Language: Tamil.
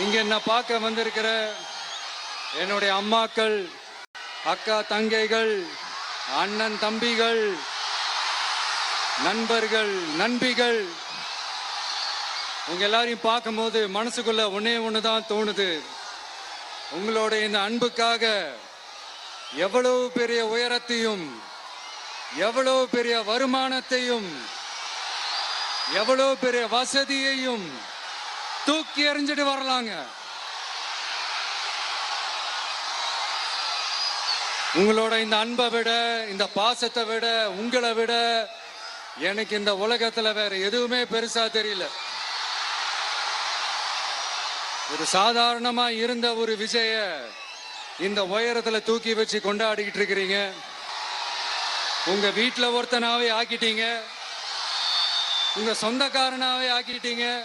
இங்க என்ன பார்க்க வந்திருக்கிற என்னுடைய அம்மாக்கள் அக்கா தங்கைகள் அண்ணன் தம்பிகள் நண்பர்கள் நண்பிகள் உங்க எல்லாரையும் பார்க்கும்போது மனசுக்குள்ள ஒன்னே ஒண்ணுதான் தோணுது. உங்களோட இந்த அன்புக்காக எவ்வளவு பெரிய உயரத்தையும் எவ்வளவு பெரிய வருமானத்தையும் எவ்வளவு பெரிய வசதியையும் தூக்கி எறிஞ்சிட்டு வரலாங்க. உங்களோட இந்த அன்பை விட இந்த பாசத்தை விட உங்களை விட எனக்கு இந்த உலகத்துல வேற எதுவுமே பெருசா தெரியல. ஒரு சாதாரணமா இருந்த ஒரு விஜய இந்த உயரத்துல தூக்கி வச்சு கொண்டாடிக்கிட்டு இருக்கிறீங்க. உங்க வீட்டுல ஒருத்தனாவே ஆக்கிட்டீங்க. உங்க சொந்தக்காரனாவே ஆக்கிட்டீங்க.